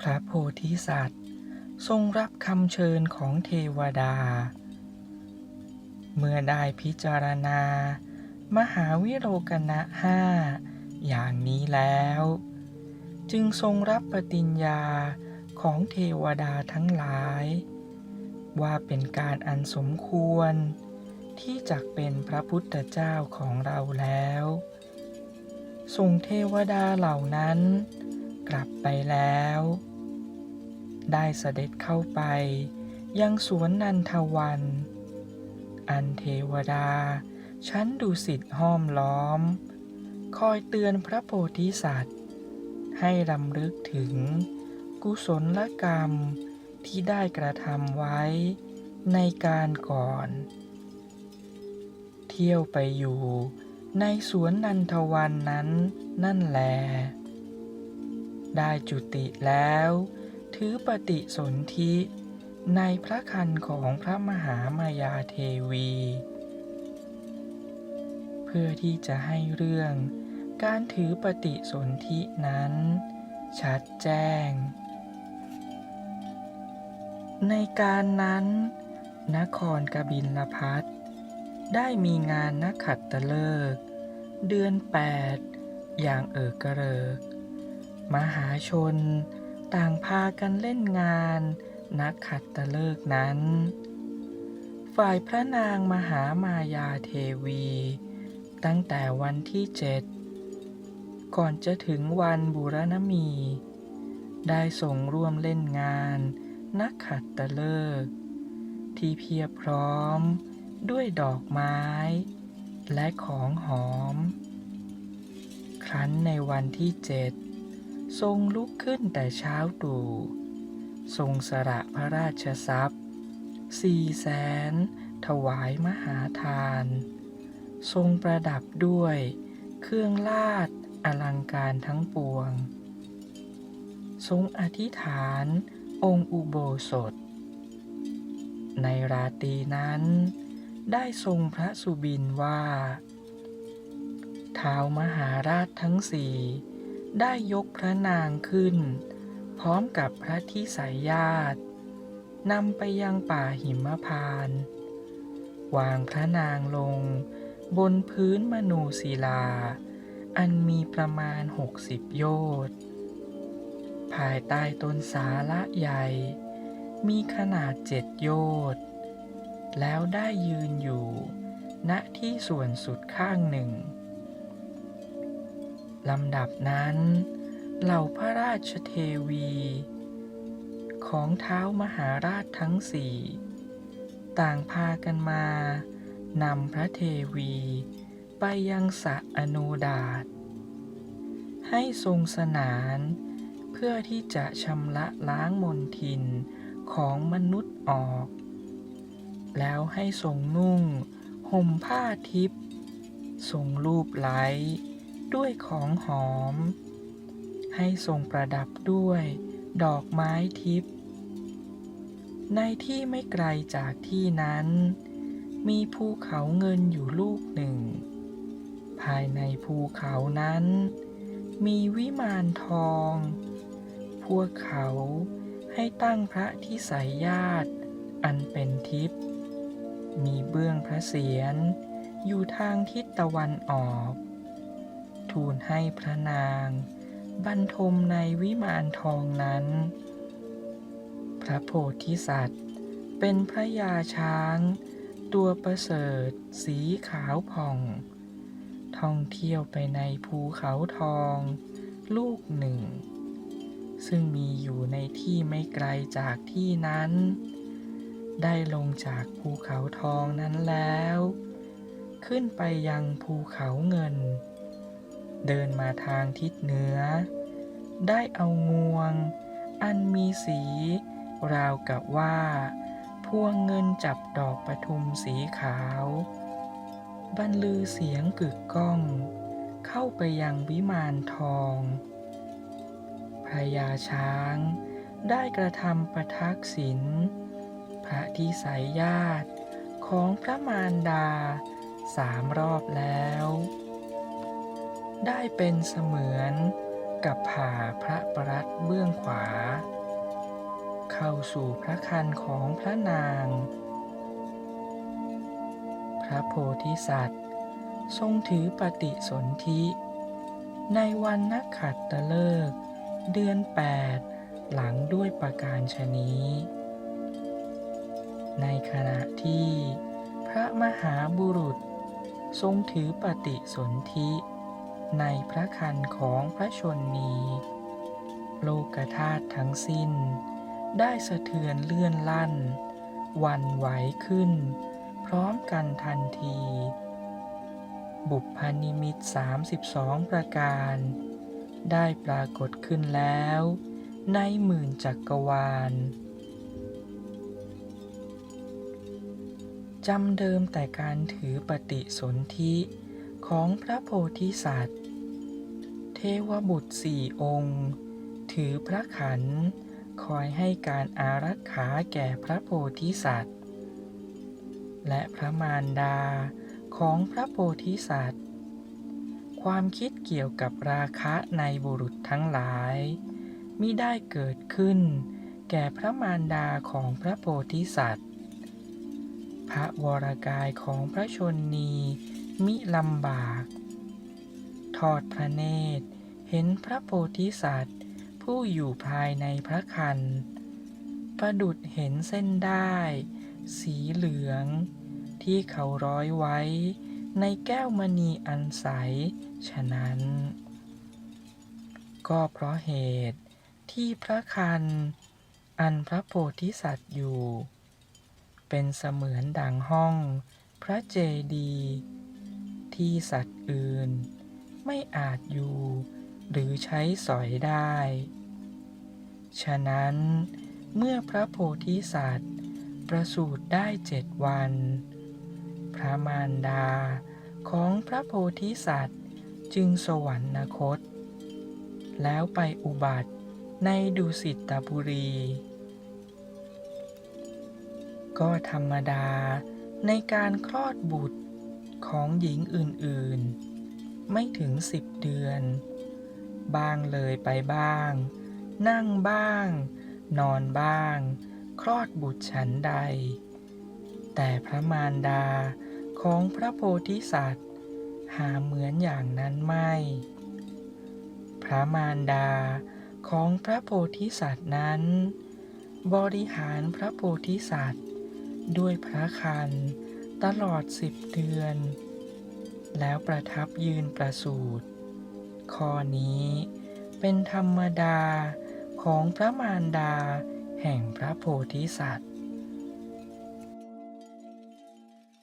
พระโพธิสัตว์ ทรงรับคำเชิญของเทวดา เมื่อได้พิจารณา มหาวิโรกนะห้าอย่างนี้แล้ว จึงทรงรับปฏิญญาของเทวดาทั้งหลาย ว่าเป็นการอันสมควร ที่จะเป็นพระพุทธเจ้าของเราแล้วส่งเทวดาเหล่านั้นกลับไปแล้ว ได้เสด็จเข้าไป ยังสวนนันทวัน อันเทวดา ชั้นดุสิตห้อมล้อม คอยเตือนพระโพธิสัตว์ ให้รำลึกถึง กุศลกรรมที่ได้กระทำไว้ในการก่อน เที่ยวไปอยู่ในสวนนันทวันนั้นนั่นแล ได้จุติแล้ว ถือปฏิสนธิในพระคันของพระมหามายาเทวี เพื่อที่จะให้เรื่องการถือปฏิสนธินั้น ชัดแจ้ง ในการนั้น นครกบินลพัทได้มีงานนักขัดตฤกษ์เดือนแปดอย่างเอิกกระเริก มหาชน ต่างพากันเล่นงาน นักขัดตฤกษ์นั้น ฝ่ายพระนางมหามายาเทวี ตั้งแต่วันที่เจ็ดก่อนจะถึงวันบุรณมี ได้ส่งร่วมเล่นงาน นักขัดตฤกษ์ที่เพียบพร้อมด้วยดอกไม้ และของหอม ครั้นในวันที่เจ็ด ทรงลุกขึ้นแต่เช้าตรู่ทรงสละพระราชทรัพย์สี่แสนถวายมหาทาน ทรงประดับด้วย เครื่องลาดอลังการทั้งปวง ทรงอธิษฐานองค์อุโบสถ ในราตรีนั้น ได้ทรงพระสุบินว่าท้าวมหาราชทั้งสี่ ได้ยกพระนางขึ้น พร้อมกับพระทิสายญาตินำไปยังป่าหิมพานต์วางพระนางลง บนพื้นมนูศิลา อันมีประมาณหกสิบโยชน์ ภายใต้ต้นสาละใหญ่ มีขนาดเจ็ดโยชน์ แล้วได้ยืนอยู่ ณที่ส่วนสุดข้างหนึ่ง ลำดับนั้น เหล่าพระราชเทวี ของเท้ามหาราชทั้งสี่ ต่างพากันมานำพระเทวีไปยังสระอโนดาต ให้ทรงสนานเพื่อที่จะชำระล้างมนทินของมนุษย์ออก แล้วให้ทรงนุ่งห่มผ้าทิพย์ทรงรูปไล้ ด้วยของหอม ให้ทรงประดับด้วยดอกไม้ทิพย์ในที่ไม่ไกลจากที่นั้น มีภูเขาเงินอยู่ลูกหนึ่ง ภายในภูเขานั้น มีวิมานทอง พวกเขาให้ตั้งพระที่สายญาติอันเป็นทิพย์มีเบื้องพระเศียรอยู่ทางทิศตะวันออก ทูลให้พระนาง บรรทมในวิมานทองนั้น พระโพธิสัตว์ เป็นพระยาช้าง ตัวประเสริฐ สีขาวผ่อง ท่องเที่ยวไปในภูเขาทอง ลูกหนึ่ง ซึ่งมีอยู่ในที่ไม่ไกลจากที่นั้น ได้ลงจากภูเขาทองนั้นแล้วขึ้นไปยังภูเขาเงิน เดินมาทางทิศเหนือ ได้เอางวง อันมีสี ราวกับว่า พวงเงินจับดอกประทุมสีขาว บรรลือเสียงกึกก้อง เข้าไปยังวิมานทองพระยาช้างได้กระทำประทักษิณพระที่สายญาติของพระมารดาสามรอบแล้ว ได้เป็นเสมือนกับผ่าพระประรัตเบื้องขวา เข้าสู่พระคันของพระนาง พระโพธิสัตว์ ทรงถือปฏิสนธิ ในวันนักขัตฤกษ์เดือนแปดหลังด้วยประการชนี้ ในขณะที่พระมหาบุรุษ ทรงถือปฏิสนธิ ในพระคันของพระชนนี โลกธาตุทั้งสิ้น ได้สะเทือนเลื่อนลั่น วันไหวขึ้น พร้อมกันทันที บุพนิมิต 32 ประการ ได้ปรากฏขึ้นแล้ว ในหมื่นจักรวาลจำเดิมแต่การถือปฏิสนธิของพระโพธิสัตว์ เทวบุตรสี่องค์ ถือพระขัน คอยให้การอารักขาแก่พระโพธิสัตว์ และพระมารดาของพระโพธิสัตว์ ความคิดเกี่ยวกับราคะในบุรุษทั้งหลายมิได้เกิดขึ้น แก่พระมารดาของพระโพธิสัตว์ พระวรกายของพระชนนีมิลำบาก ทอดพระเนตร เห็นพระโพธิสัตว์ ผู้อยู่ภายในพระคัน ประดุดเห็นเส้นได้ สีเหลือง ที่เขาร้อยไว้ ในแก้วมณีอันใส ฉะนั้น ก็เพราะเหตุที่พระคัน อันพระโพธิสัตว์อยู่ เป็นเสมือนดังห้องพระเจดีย์ที่สัตว์อื่น ไม่อาจอยู่ หรือใช้สอยได้ ฉะนั้นเมื่อพระโพธิสัตว์ ประสูติได้เจ็ดวัน พระมารดาของพระโพธิสัตว์จึงสวรรคต แล้วไปอุบัติในดุสิตบุรี ก็ธรรมดาในการคลอดบุตรของหญิงอื่น ๆ ไม่ถึงสิบเดือน บ้างเลยไปบ้าง นั่งบ้าง นอนบ้าง คลอดบุตรฉันใด แต่พระมารดาของพระโพธิสัตว์ หาเหมือนอย่างนั้นไม่ พระมารดาของพระโพธิสัตว์นั้น บริหารพระโพธิสัตว์ ด้วยพระคันตลอดสิบเดือน แล้วประทับยืนประสูติข้อนี้เป็นธรรมดาของพระมารดาแห่งพระโพธิสัตว์